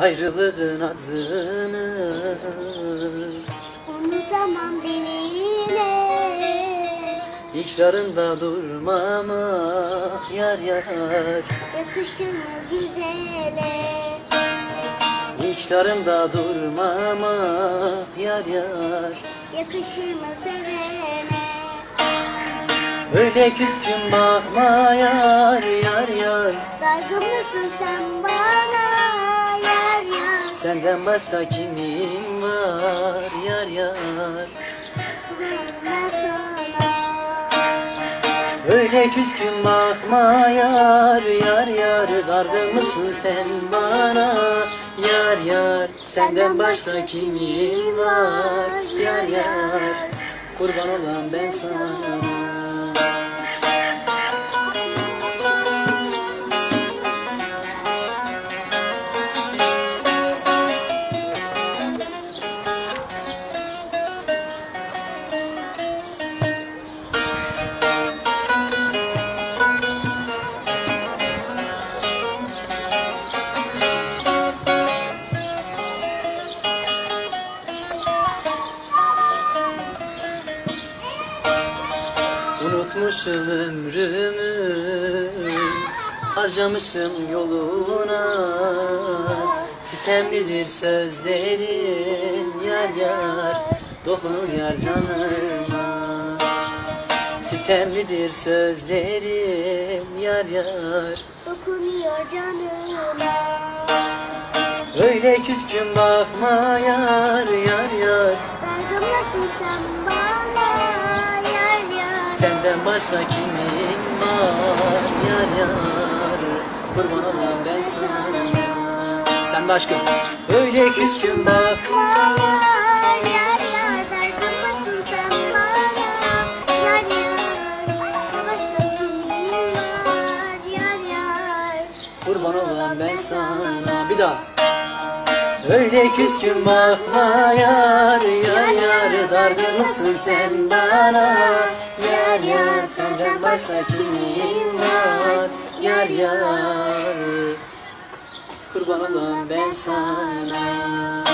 Ayrılığın adını Unutamam diline. İkrarında durmama yar yar. Yakışır mı güzele. İkrarında durmama yar yar. Yakışır mı sevene Öyle küskün bakma yar yar yar. Dargın mısın sen bana yar yar? Senden başka kimim var yar yar? Öyle küskün bakma yar yar yar. Dargın mısın sen bana yar yar? Senden başka kimim var yar yar? Kurban olan ben sana Unutmuşum ömrümü. Harcamışım yoluna. Sitemlidir sözlerin Yar yar Dokunur yar canıma. Sitemlidir sözlerim? Yar yar Dokunuyor canıma. Öyle küskün bakma yar yar yar. Dargın mısın sen bana Senden başka kimim var? Yar yar Kurban olan ben sana. Sen de aşkım Öyle küskün kimin yar Kurban olan ben sana. Bir daha. Öyle küskün bakma yar yar yar mısın sen bana? Yar yar senden başka kimim var? Yar yar. Kurban olan ben sana